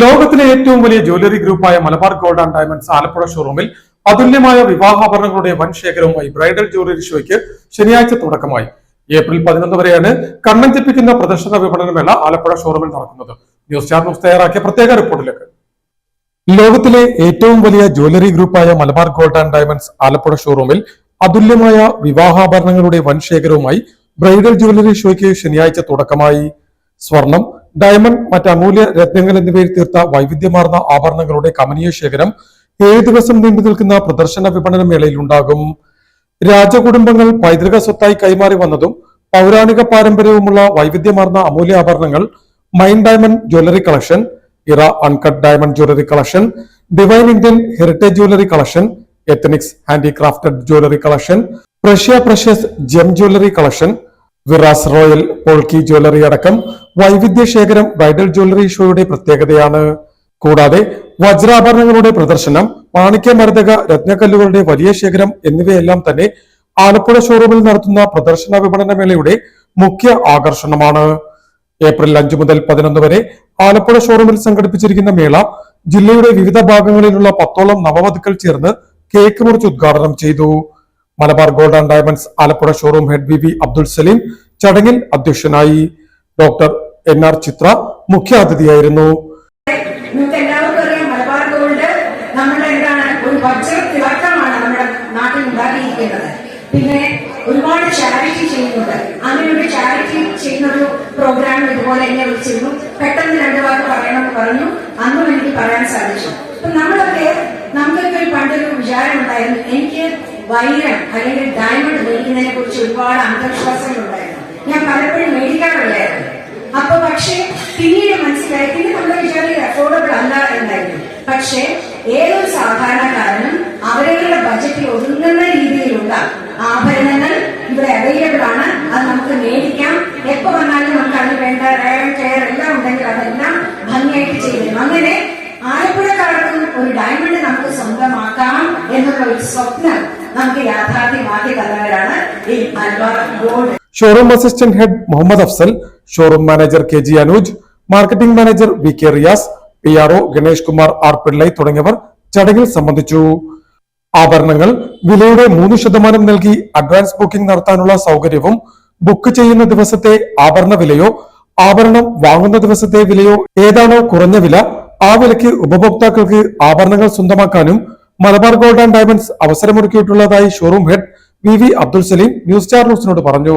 ലോകത്തിലെ ഏറ്റവും വലിയ jewellery ഗ്രൂപ്പായ Malabar gold and diamonds Alappuzha ഷോറൂമിൽ അതുല്യമായ വിവാഹാഭരണങ്ങളുടെ വൻ ശേഖരവുമായി ബ്രൈഡൽ ജ്വല്ലറി ഷോയ്ക്ക് ശനിയാഴ്ച തുടക്കമായി. ഏപ്രിൽ പതിനൊന്ന് വരെയാണ് കണ്ണൻ ജപ്പിക്കുന്ന പ്രദർശന വിപണനമേള ആലപ്പുഴ ഷോറൂമിൽ നടക്കുന്നത്. ന്യൂസ് ചാർ ന്യൂസ് തയ്യാറാക്കിയ പ്രത്യേക റിപ്പോർട്ടിലേക്ക്. ലോകത്തിലെ ഏറ്റവും വലിയ jewellery ഗ്രൂപ്പായ Malabar gold and diamonds Alappuzha ഷോറൂമിൽ അതുല്യമായ വിവാഹാഭരണങ്ങളുടെ വൻ ശേഖരവുമായി ബ്രൈഡൽ ജ്വല്ലറി ഷോയ്ക്ക് ശനിയാഴ്ച തുടക്കമായി. സ്വർണം ഡയമണ്ട് മറ്റ് അമൂല്യ രത്നങ്ങൾ എന്നിവയിൽ തീർത്ത വൈവിധ്യമാർന്ന ആഭരണങ്ങളുടെ കമനീയ ശേഖരം ഏഴ് ദിവസം നീണ്ടു നിൽക്കുന്ന പ്രദർശന വിപണന മേളയിൽ ഉണ്ടാകും. രാജകുടുംബങ്ങൾ പൈതൃക സ്വത്തായി കൈമാറി വന്നതും പൗരാണിക പാരമ്പര്യവുമുള്ള വൈവിധ്യമാർന്ന അമൂല്യ ആഭരണങ്ങൾ Mine diamond jewellery collection Era uncut diamond jewellery collection Divine Indian heritage jewellery collection Ethnix handcrafted jewellery collection Precia precious gem jewellery collection Viraz royal polki jewellery അടക്കം വൈവിധ്യ ശേഖരം ബ്രൈഡൽ ജ്വല്ലറി ഷോയുടെ പ്രത്യേകതയാണ്. കൂടാതെ വജ്രാഭരണങ്ങളുടെ പ്രദർശനം മാണിക്യമരതക രത്നക്കല്ലുകളുടെ വലിയ ശേഖരം എന്നിവയെല്ലാം തന്നെ ആലപ്പുഴ ഷോറൂമിൽ നടത്തുന്ന പ്രദർശന വിപണന മേളയുടെ മുഖ്യ ആകർഷണമാണ്. ഏപ്രിൽ അഞ്ചു മുതൽ പതിനൊന്ന് വരെ ആലപ്പുഴ ഷോറൂമിൽ സംഘടിപ്പിച്ചിരിക്കുന്ന മേള ജില്ലയുടെ വിവിധ ഭാഗങ്ങളിലുള്ള പത്തോളം നവവധുക്കൾ ചേർന്ന് കേക്ക് മുറിച്ച് ഉദ്ഘാടനം ചെയ്തു. Malabar gold and diamonds Alappuzha showroom head V V Abdul Salim ചടങ്ങിൽ അധ്യക്ഷനായി. ഡോക്ടർ എൻ ആർ ചിത്ര മുഖ്യാതിഥിയായിരുന്നു. പിന്നെ ഒരുപാട് ചാരിറ്റി ചെയ്യുന്നുണ്ട്. അങ്ങനെ ചാരിറ്റി ചെയ്യുന്ന ഒരു പ്രോഗ്രാം ഇതുപോലെ എന്നെ വിളിച്ചിരുന്നു. പെട്ടെന്ന് രണ്ടു വാക്ക് പറയണമെന്ന് പറഞ്ഞു. അന്നും എനിക്ക് പറയാൻ സാധിച്ചു. അപ്പൊ നമ്മളൊക്കെ നമുക്കൊക്കെ ഒരു പണ്ടൊരു വിചാരം ഉണ്ടായിരുന്നു. എനിക്ക് വൈരം അല്ലെങ്കിൽ ഡയമണ്ട് മേടിക്കുന്നതിനെ കുറിച്ച് ഒരുപാട് അന്ധവിശ്വാസങ്ങൾ ഉണ്ടായിരുന്നു ഞാൻ പലപ്പോഴും മേടിക്കാറില്ലായിരുന്നു പിന്നീട് മനസ്സിലായി പിന്നെ നമ്മുടെ വിചാരം അഫോർഡബിൾ അല്ല എന്നായിരുന്നു. പക്ഷേ ഏതൊരു സാധാരണക്കാരനും അവരവരുടെ ബജറ്റിൽ ഒതുങ്ങുന്ന രീതിയിലുള്ള ആഭരണങ്ങൾ ഇവിടെ അവൈലബിൾ ആണ്. അത് നമുക്ക് മേടിക്കാം. എപ്പോ വന്നാലും നമുക്ക് അതിന് വേണ്ട റയർ കെയർ എല്ലാം ഉണ്ടെങ്കിൽ അതെല്ലാം ഭംഗിയായിട്ട് ചെയ്തു അങ്ങനെ ആലപ്പുഴക്കാർക്കും ഒരു ഡയമണ്ട് നമുക്ക് സ്വന്തമാക്കാം എന്നുള്ള ഒരു സ്വപ്നം നമുക്ക് യാഥാർത്ഥ്യമാക്കി തന്നവരാണ് ഈ Alwar gold. Showroom assistant head Muhammad Afsal showroom manager K G Anuj marketing manager V K Riyas P R O Ganesh Kumar R Pillai തുടങ്ങിയവർ ചടങ്ങിൽ സംബന്ധിച്ചു. ആഭരണങ്ങൾ വിലയുടെ മൂന്ന് ശതമാനം നൽകി അഡ്വാൻസ് ബുക്കിംഗ് നടത്താനുള്ള സൗകര്യവും ബുക്ക് ചെയ്യുന്ന ദിവസത്തെ ആഭരണ വിലയോ ആഭരണം വാങ്ങുന്ന ദിവസത്തെ വിലയോ ഏതാണോ കുറഞ്ഞ വില ആ വിലയ്ക്ക് ഉപഭോക്താക്കൾക്ക് ആഭരണങ്ങൾ സ്വന്തമാക്കാനും Malabar gold and diamonds അവസരമൊരുക്കിയിട്ടുള്ളതായി showroom head V V Abdul Saleem News Star ന്യൂസിനോട് പറഞ്ഞു.